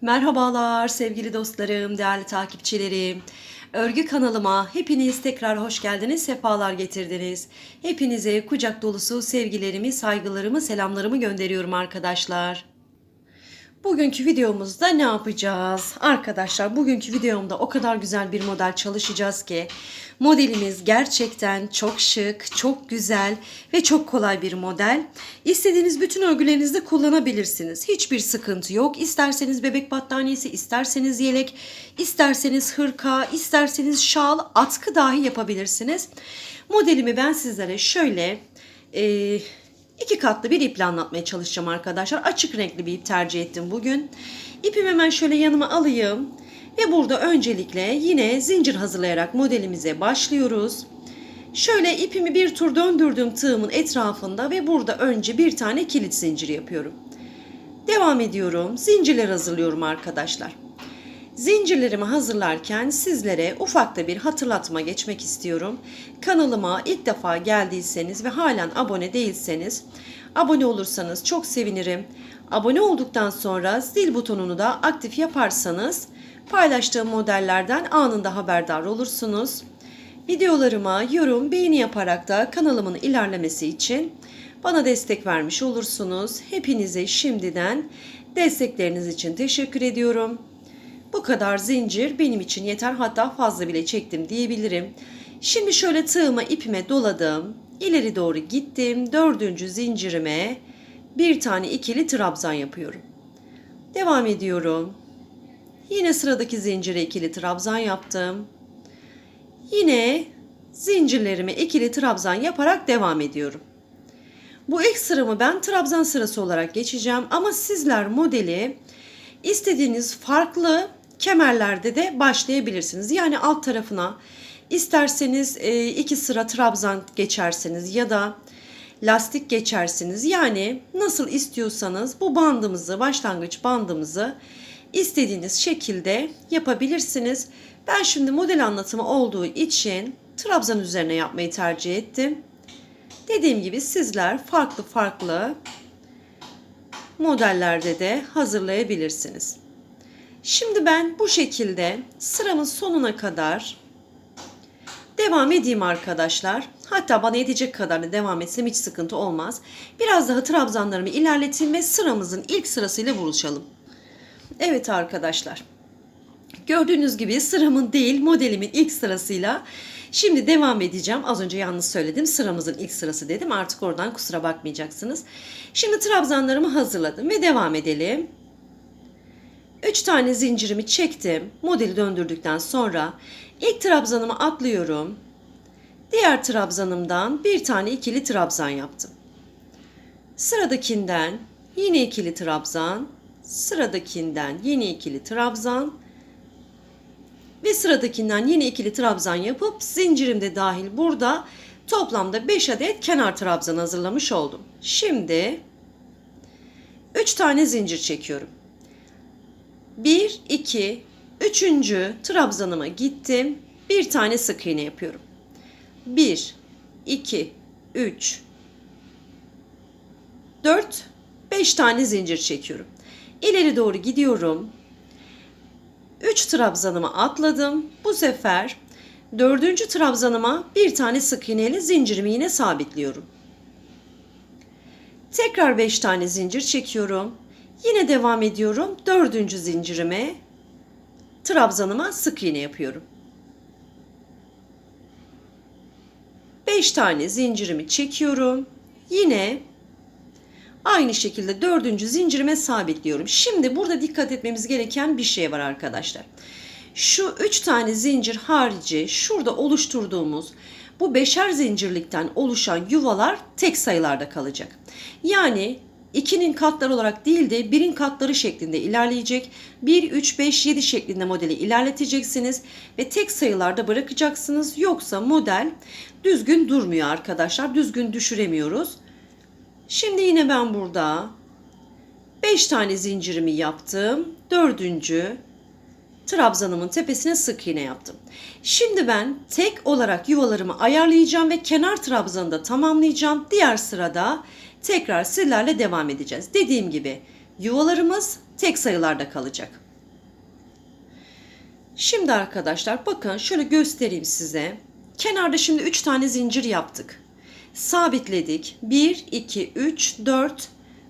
Merhabalar sevgili dostlarım, değerli takipçilerim. Örgü kanalıma hepiniz tekrar hoş geldiniz, sefalar getirdiniz. Hepinize kucak dolusu sevgilerimi, saygılarımı, selamlarımı gönderiyorum arkadaşlar. Bugünkü videomuzda ne yapacağız? Arkadaşlar bugünkü videomda o kadar güzel bir model çalışacağız ki modelimiz gerçekten çok şık, çok güzel ve çok kolay bir model. İstediğiniz bütün örgülerinizde kullanabilirsiniz. Hiçbir sıkıntı yok. İsterseniz bebek battaniyesi, isterseniz yelek, isterseniz hırka, isterseniz şal, atkı dahi yapabilirsiniz. Modelimi ben sizlere şöyle... E, İki katlı bir iple anlatmaya çalışacağım arkadaşlar. Açık renkli bir ip tercih ettim bugün. İpimi hemen şöyle yanıma alayım. Ve burada öncelikle yine zincir hazırlayarak modelimize başlıyoruz. Şöyle ipimi bir tur döndürdüm tığımın etrafında ve burada önce bir tane kilit zincir yapıyorum. Devam ediyorum. Zincirler hazırlıyorum arkadaşlar. Zincirlerimi hazırlarken sizlere ufak da bir hatırlatma geçmek istiyorum. Kanalıma ilk defa geldiyseniz ve halen abone değilseniz abone olursanız çok sevinirim. Abone olduktan sonra zil butonunu da aktif yaparsanız paylaştığım modellerden anında haberdar olursunuz. Videolarıma yorum, beğeni yaparak da kanalımın ilerlemesi için bana destek vermiş olursunuz. Hepinize şimdiden destekleriniz için teşekkür ediyorum. Bu kadar zincir benim için yeter hatta fazla bile çektim diyebilirim. Şimdi şöyle tığıma ipime doladım. İleri doğru gittim. Dördüncü zincirime bir tane ikili trabzan yapıyorum. Devam ediyorum. Yine sıradaki zincire ikili trabzan yaptım. Yine zincirlerime ikili trabzan yaparak devam ediyorum. Bu ilk sıramı ben trabzan sırası olarak geçeceğim ama sizler modeli istediğiniz farklı kemerlerde de başlayabilirsiniz. Yani alt tarafına isterseniz e, iki sıra trabzan geçerseniz ya da lastik geçersiniz. Yani nasıl istiyorsanız bu bandımızı, başlangıç bandımızı istediğiniz şekilde yapabilirsiniz. Ben şimdi model anlatımı olduğu için trabzan üzerine yapmayı tercih ettim. Dediğim gibi sizler farklı farklı modellerde de hazırlayabilirsiniz. Şimdi ben bu şekilde sıramın sonuna kadar devam edeyim arkadaşlar. Hatta bana yetecek kadar da devam etsem hiç sıkıntı olmaz. Biraz daha trabzanlarımı ilerleteyim ve sıramızın ilk sırasıyla buluşalım. Evet arkadaşlar. Gördüğünüz gibi sıramın değil modelimin ilk sırasıyla şimdi devam edeceğim. Az önce yalnız söyledim sıramızın ilk sırası dedim. Artık oradan kusura bakmayacaksınız. Şimdi trabzanlarımı hazırladım ve devam edelim. 3 tane zincirimi çektim. Modeli döndürdükten sonra ilk trabzanımı atlıyorum. Diğer trabzanımdan bir tane ikili trabzan yaptım. Sıradakinden yine ikili trabzan, sıradakinden yine ikili trabzan ve sıradakinden yine ikili trabzan yapıp zincirimde dahil burada toplamda 5 adet kenar trabzan hazırlamış oldum. Şimdi 3 tane zincir çekiyorum. 1, 2, 3. trabzanıma gittim. Bir tane sık iğne yapıyorum. 1, 2, 3, 4, 5 tane zincir çekiyorum. İleri doğru gidiyorum. 3 trabzanımı atladım. Bu sefer 4. trabzanıma bir tane sık iğneyle zincirimi yine sabitliyorum. Tekrar 5 tane zincir çekiyorum. Yine devam ediyorum. Dördüncü zincirime trabzanıma sık iğne yapıyorum. 5 tane zincirimi çekiyorum. Yine aynı şekilde dördüncü zincirime sabitliyorum. Şimdi burada dikkat etmemiz gereken bir şey var arkadaşlar. Şu 3 tane zincir harici şurada oluşturduğumuz bu beşer zincirlikten oluşan yuvalar tek sayılarda kalacak. Yani 2'nin katları olarak değil de 1'in katları şeklinde ilerleyecek. 1, 3, 5, 7 şeklinde modeli ilerleteceksiniz ve tek sayılarda bırakacaksınız. Yoksa model düzgün durmuyor arkadaşlar. Düzgün düşüremiyoruz. Şimdi yine ben burada 5 tane zincirimi yaptım. Dördüncü trabzanımın tepesine sık iğne yaptım. Şimdi ben tek olarak yuvalarımı ayarlayacağım ve kenar trabzanı da tamamlayacağım. Diğer sırada tekrar sizlerle devam edeceğiz. Dediğim gibi yuvalarımız tek sayılarda kalacak. Şimdi arkadaşlar bakın şöyle göstereyim size. Kenarda şimdi 3 tane zincir yaptık. Sabitledik. 1, 2, 3, 4,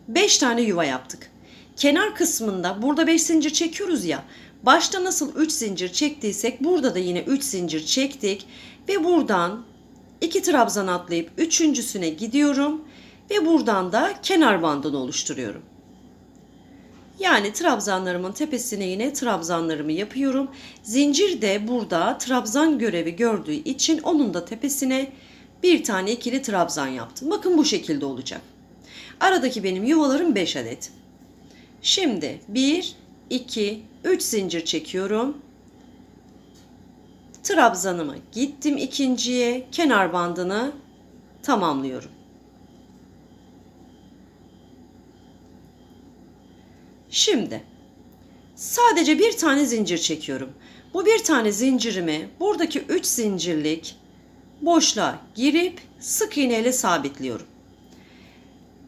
5 tane yuva yaptık. Kenar kısmında burada 5 zincir çekiyoruz ya. Başta nasıl 3 zincir çektiysek burada da yine 3 zincir çektik. Ve buradan 2 trabzan atlayıp üçüncüsüne gidiyorum. Ve buradan da kenar bandını oluşturuyorum. Yani trabzanlarımın tepesine yine trabzanlarımı yapıyorum. Zincir de burada trabzan görevi gördüğü için onun da tepesine bir tane ikili trabzan yaptım. Bakın bu şekilde olacak. Aradaki benim yuvalarım 5 adet. Şimdi 1, 2, 3 zincir çekiyorum. Trabzanıma gittim ikinciye. Kenar bandını tamamlıyorum. Şimdi sadece bir tane zincir çekiyorum. Bu bir tane zincirimi buradaki 3 zincirlik boşluğa girip sık iğne ile sabitliyorum.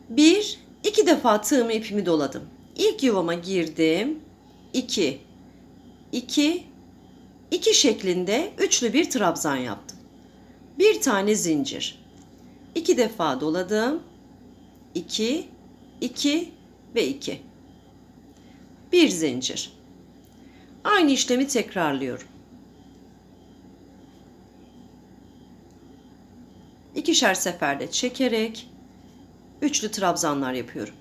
Bir, iki defa tığımı ipimi doladım. İlk yuvama girdim. 2 2 2 şeklinde üçlü bir trabzan yaptım. Bir tane zincir. İki defa doladım. 2 2 ve 2. Bir zincir. Aynı işlemi tekrarlıyorum. İkişer seferde çekerek üçlü trabzanlar yapıyorum.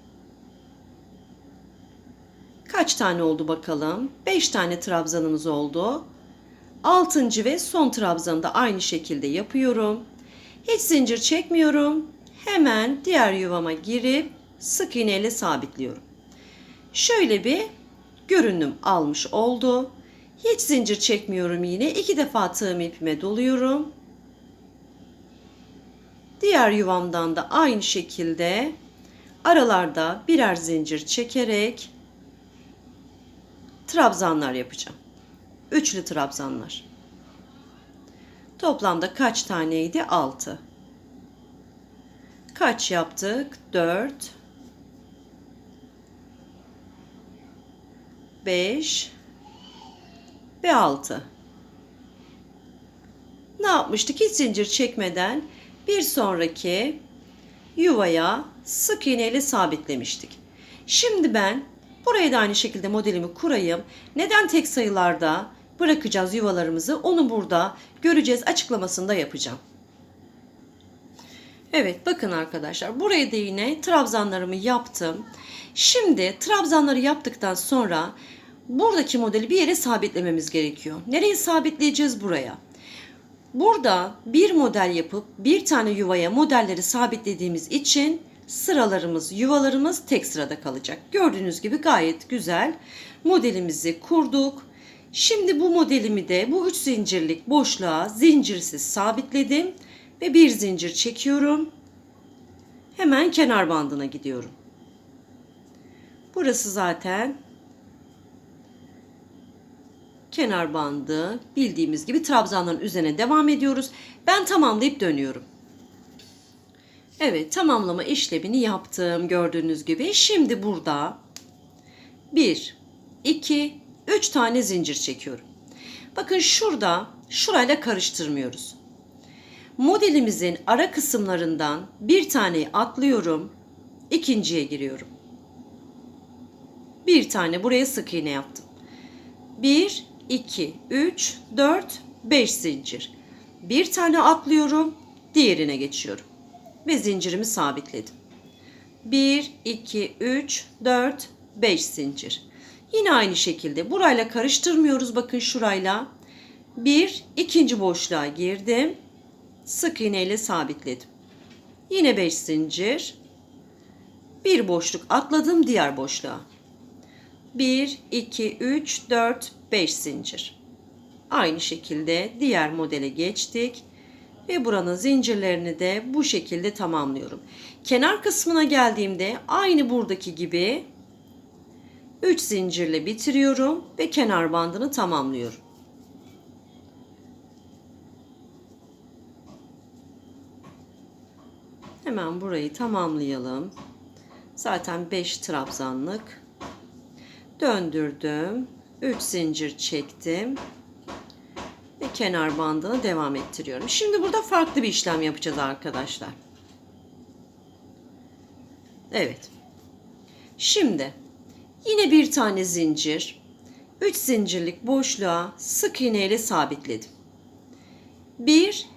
Kaç tane oldu bakalım? 5 tane trabzanımız oldu. 6. ve son trabzanı da aynı şekilde yapıyorum. Hiç zincir çekmiyorum. Hemen diğer yuvama girip sık iğne ile sabitliyorum. Şöyle bir görünüm almış oldu. Hiç zincir çekmiyorum yine. iki defa tığım ipime doluyorum. Diğer yuvamdan da aynı şekilde aralarda birer zincir çekerek trabzanlar yapacağım. Üçlü trabzanlar. Toplamda kaç taneydi? 6. Kaç yaptık? 4 5 ve 6. Ne yapmıştık? Hiç zincir çekmeden bir sonraki yuvaya sık iğneyle sabitlemiştik. Şimdi ben buraya da aynı şekilde modelimi kurayım. Neden tek sayılarda bırakacağız yuvalarımızı? Onu burada göreceğiz. Açıklamasını da yapacağım. Evet bakın arkadaşlar buraya da yine trabzanlarımı yaptım. Şimdi trabzanları yaptıktan sonra buradaki modeli bir yere sabitlememiz gerekiyor. Nereye sabitleyeceğiz buraya? Burada bir model yapıp bir tane yuvaya modelleri sabitlediğimiz için sıralarımız, yuvalarımız tek sırada kalacak. Gördüğünüz gibi gayet güzel modelimizi kurduk. Şimdi bu modelimi de bu üç zincirlik boşluğa zincirsiz sabitledim ve bir zincir çekiyorum. Hemen kenar bandına gidiyorum. Burası zaten kenar bandı bildiğimiz gibi trabzanların üzerine devam ediyoruz. Ben tamamlayıp dönüyorum. Evet tamamlama işlemini yaptım gördüğünüz gibi. Şimdi burada 1, 2, 3 tane zincir çekiyorum. Bakın şurada şurayla karıştırmıyoruz. Modelimizin ara kısımlarından bir taneyi atlıyorum. ikinciye giriyorum. Bir tane buraya sık iğne yaptım. 1, 2, 3, 4, 5 zincir. Bir tane atlıyorum. Diğerine geçiyorum. Ve zincirimi sabitledim. 1, 2, 3, 4, 5 zincir. Yine aynı şekilde burayla karıştırmıyoruz. Bakın şurayla. Bir ikinci boşluğa girdim. Sık iğne ile sabitledim. Yine 5 zincir. Bir boşluk atladım diğer boşluğa. 1, 2, 3, 4, 5 zincir. Aynı şekilde diğer modele geçtik. Ve buranın zincirlerini de bu şekilde tamamlıyorum. Kenar kısmına geldiğimde aynı buradaki gibi 3 zincirle bitiriyorum ve kenar bandını tamamlıyorum. Hemen burayı tamamlayalım. Zaten 5 trabzanlık. Döndürdüm. 3 zincir çektim. kenar bandını devam ettiriyorum. Şimdi burada farklı bir işlem yapacağız arkadaşlar. Evet. Şimdi yine bir tane zincir, 3 zincirlik boşluğa sık iğne ile sabitledim. Bir,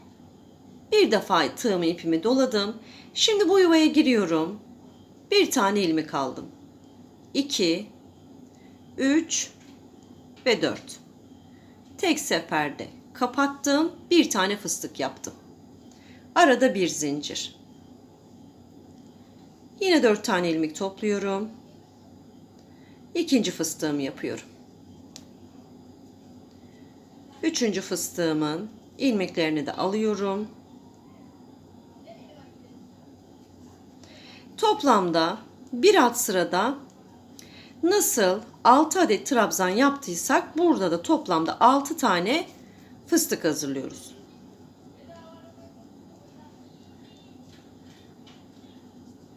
bir defa tığımı ipimi doladım. Şimdi bu yuvaya giriyorum. Bir tane ilmek aldım. 2, 3 ve 4. Tek seferde kapattım. Bir tane fıstık yaptım. Arada bir zincir. Yine 4 tane ilmek topluyorum. İkinci fıstığımı yapıyorum. Üçüncü fıstığımın ilmeklerini de alıyorum. Toplamda bir alt sırada nasıl 6 adet trabzan yaptıysak burada da toplamda 6 tane fıstık hazırlıyoruz.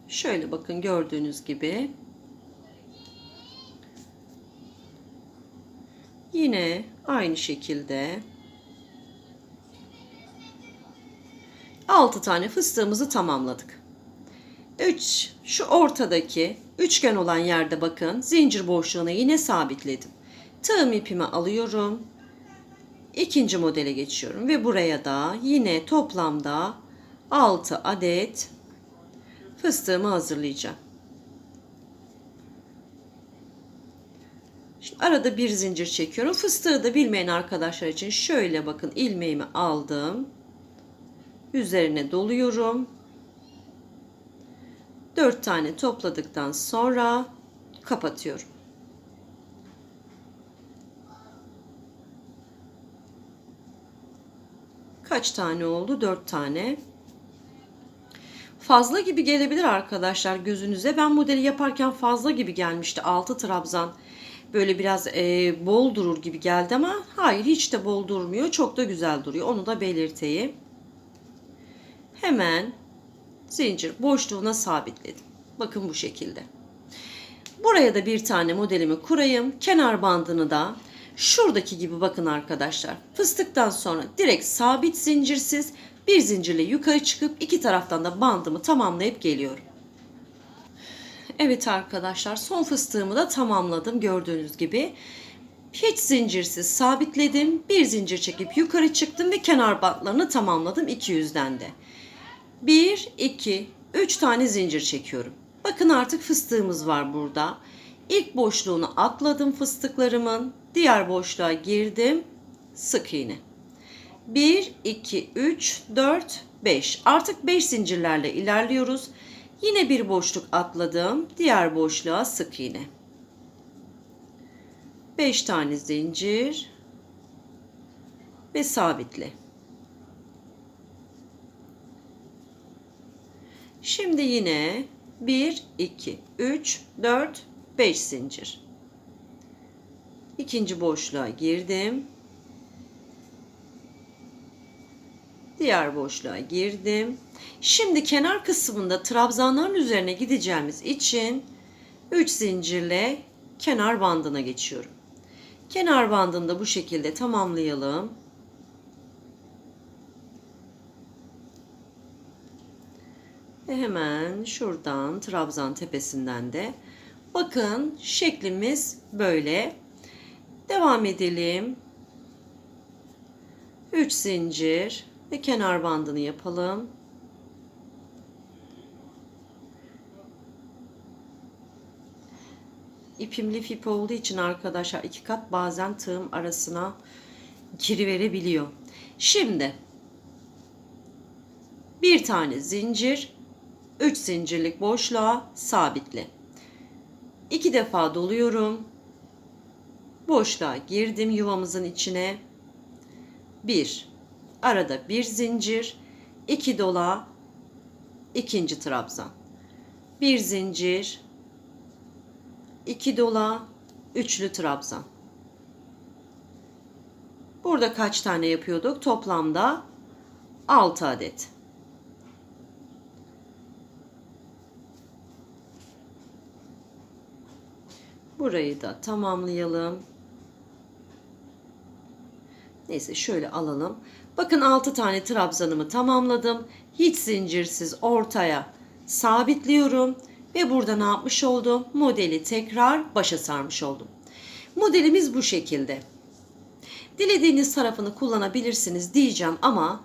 Şöyle bakın gördüğünüz gibi. Yine aynı şekilde 6 tane fıstığımızı tamamladık. 3 şu ortadaki üçgen olan yerde bakın zincir boşluğuna yine sabitledim. Tığım ipimi alıyorum. İkinci modele geçiyorum ve buraya da yine toplamda 6 adet fıstığımı hazırlayacağım. Şimdi arada bir zincir çekiyorum. Fıstığı da bilmeyen arkadaşlar için şöyle bakın ilmeğimi aldım. Üzerine doluyorum. 4 tane topladıktan sonra kapatıyorum. Kaç tane oldu? 4 tane. Fazla gibi gelebilir arkadaşlar gözünüze. Ben modeli yaparken fazla gibi gelmişti. 6 trabzan böyle biraz e, bol durur gibi geldi ama hayır hiç de bol durmuyor. Çok da güzel duruyor. Onu da belirteyim. Hemen zincir boşluğuna sabitledim. Bakın bu şekilde. Buraya da bir tane modelimi kurayım. Kenar bandını da şuradaki gibi bakın arkadaşlar. Fıstıktan sonra direkt sabit zincirsiz bir zincirle yukarı çıkıp iki taraftan da bandımı tamamlayıp geliyorum. Evet arkadaşlar son fıstığımı da tamamladım gördüğünüz gibi. Hiç zincirsiz sabitledim. Bir zincir çekip yukarı çıktım ve kenar bantlarını tamamladım 200'den de. 1, 2, 3 tane zincir çekiyorum. Bakın artık fıstığımız var burada. İlk boşluğunu atladım fıstıklarımın. Diğer boşluğa girdim. Sık iğne. 1, 2, 3, 4, 5. Artık 5 zincirlerle ilerliyoruz. Yine bir boşluk atladım. Diğer boşluğa sık iğne. 5 tane zincir ve sabitle. Şimdi yine 1, 2, 3, 4, 5 zincir. İkinci boşluğa girdim. Diğer boşluğa girdim. Şimdi kenar kısmında trabzanların üzerine gideceğimiz için 3 zincirle kenar bandına geçiyorum. Kenar bandını da bu şekilde tamamlayalım. Ve hemen şuradan trabzan tepesinden de bakın şeklimiz böyle. Devam edelim. 3 zincir ve kenar bandını yapalım. İpim lif ip olduğu için arkadaşlar iki kat bazen tığım arasına giriverebiliyor. Şimdi bir tane zincir 3 zincirlik boşluğa sabitle. 2 defa doluyorum. Boşluğa girdim yuvamızın içine. 1 arada bir zincir, 2 dola, ikinci trabzan. Bir zincir, 2 dola, üçlü trabzan. Burada kaç tane yapıyorduk? Toplamda 6 adet. Burayı da tamamlayalım. Neyse şöyle alalım. Bakın 6 tane trabzanımı tamamladım. Hiç zincirsiz ortaya sabitliyorum. Ve burada ne yapmış oldum? Modeli tekrar başa sarmış oldum. Modelimiz bu şekilde. Dilediğiniz tarafını kullanabilirsiniz diyeceğim ama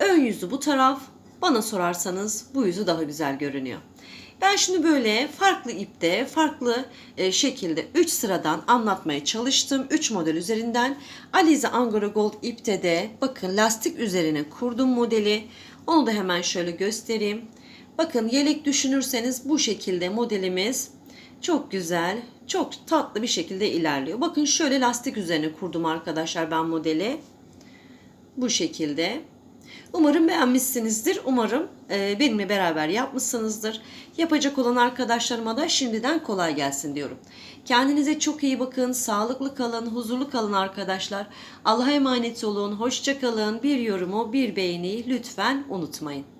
ön yüzü bu taraf. Bana sorarsanız bu yüzü daha güzel görünüyor. Ben şimdi böyle farklı ipte, farklı e, şekilde 3 sıradan anlatmaya çalıştım. 3 model üzerinden. Alize Angora Gold ipte de bakın lastik üzerine kurdum modeli. Onu da hemen şöyle göstereyim. Bakın yelek düşünürseniz bu şekilde modelimiz çok güzel, çok tatlı bir şekilde ilerliyor. Bakın şöyle lastik üzerine kurdum arkadaşlar ben modeli. Bu şekilde. Umarım beğenmişsinizdir. Umarım e, benimle beraber yapmışsınızdır. Yapacak olan arkadaşlarıma da şimdiden kolay gelsin diyorum. Kendinize çok iyi bakın. Sağlıklı kalın, huzurlu kalın arkadaşlar. Allah'a emanet olun. Hoşça kalın. Bir yorumu, bir beğeni lütfen unutmayın.